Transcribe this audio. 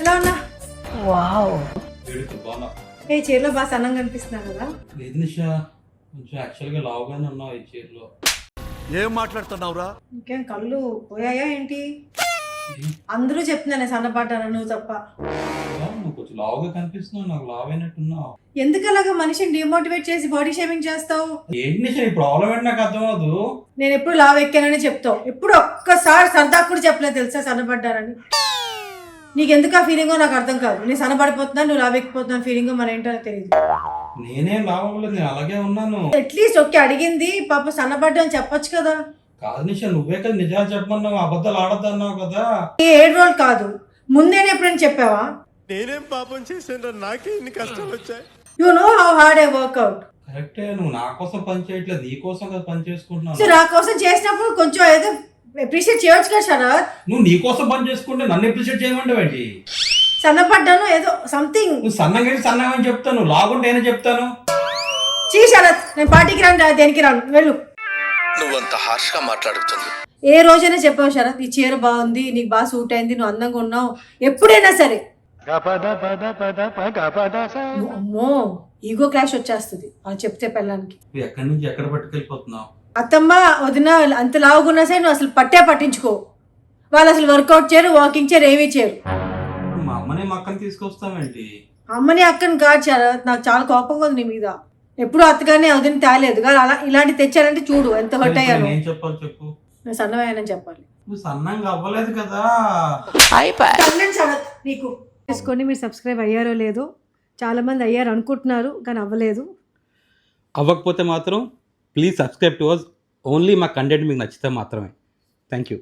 ఎలా ఉన్నా బాగా ఏ చీరలో బాగా సన్నంగా కనిపిస్తున్నా కదా? లేదు నిషా? కొంచెం యాక్చువల్గా లావుగానే ఉన్నావు ఈ చీరలో. ఏం మాట్లాడుతున్నావురా? ఇంకేం కళ్ళు పోయాయా ఏంటి? అందరూ చెప్తున్నాను సన్నపడ్డాను నువ్వు తప్ప. కొంచెం లావుగా కనిపిస్తున్నావు నాకు లావు అయినట్టున్నావు ఎందుకు అలాగా మనిషిని డిమోటివేట్ చేసి బాడీ షేమింగ్ చేస్తావు? ఏంటి నిషా ఈ ప్రాబ్లం ఏంటి నాకు అర్థమవుదు నేను ఎప్పుడు లావ్ ఎక్కానని చెప్తావు. ఎప్పుడు ఒక్కసారి సరదా కూడా చెప్పలేదు తెలుసా సన్నపడ్డానని నీకు ఎందుకు ఆ ఫీలింగో నాకు అర్థం కాదు. నేను సన్నపడిపోతున్నాను నువ్వు లావ్ ఎక్కిపోతున్నాను ఫీలింగో మన ఏంటో నాకు తెలియదు నేనేం అవ్వలేదు నేను అలాగే ఉన్నాను. అట్లీస్ట్ ఒకే అడిగింది పాప సన్నపడ్డా అని చెప్పొచ్చు కదా. కాదు నిషా నువ్వే కదా నిజాలు చెప్పమన్నావు అబద్ధాలు ఆడద్దన్నావు కదా. ఈ ఏడు రోజులు కాదు. ముందేనే ఎప్పుడైనా చెప్పావా? నేనేం పాపం చేశాను నాకే ఇన్ని కష్టాలు వచ్చాయి. You know how hard I work out కరెక్టే నువ్వు నా కోసం పని చేయట్లేదు నీ కోసం కదా పని సో చేసుకుంటున్నావు నా కోసం చేసినప్పుడు కొంచెం ఏదో అప్రిషియేట్ చేయొచ్చు కదా శరత్ నువ్వు నీ కోసం పని చేసుకుంటే నన్ను అప్రిషియేట్ చేయమంటావు ఏంటి? సన్నపడ్డాను ఏదో సంథింగ్ నువ్వు సన్నగా సన్నగా అని చెప్తాను లాగుంటే ఏనే చెప్తాను. చీ శరత్ నేను పార్టీకి రాను దేనికి రాను? వెళ్ళు. నువ్వంత హార్ష్గా మాట్లాడుతుంది. ఏ రోజైనా చెప్పావు శరత్ ఈ చీర బాగుంది నీకు బాగా సూట్ అయింది నువ్వు అందంగా ఉన్నావు. ఎప్పుడైనా సరే. అమ్మో ఈగో క్లాష్ వచ్చేస్తుంది. అని చెప్తే పెళ్ళానికి. నువ్వు ఎక్కడి నుంచి ఎక్కడ పట్టుకెళ్ళిపోతున్నావు? అత్తమ్మ వదిన అంత లావుగున్నా సరే నువ్వు అసలు పట్టే పట్టించుకో. వాళ్ళు అసలు వర్కౌట్ చేయరు వాకింగ్ చేయరు ఏమీ చేయరు. మా అమ్మని మా అక్కని తీసుకొస్తామేంటి అమ్మని అక్కని కాదు శరత్ నాకు చాలా కోపంగా ఉంది నీ మీద. ఎప్పుడు అత్తగానే వదిన తేలేదు. కానీ అలా ఇలాంటి తెచ్చారంటే చూడు ఎంత హర్ట్ అయ్యాను. ఏం చెప్పాలి చెప్పు. నేను సన్నమయ్యానని చెప్పాలి. నువ్వు సన్నంగా అవ్వలేదు కదా. కన్నం శరత్ నీకు. చేసుకొని మీరు సబ్స్క్రైబ్ అయ్యారో లేదో. చాలా మంది అయ్యారు అనుకుంటున్నారు కానీ అవ్వలేదు. అవ్వకపోతే మాత్రం please subscribe to us only మా కంటెంట్ మీకు నచ్చితే మాత్రమే. Thank you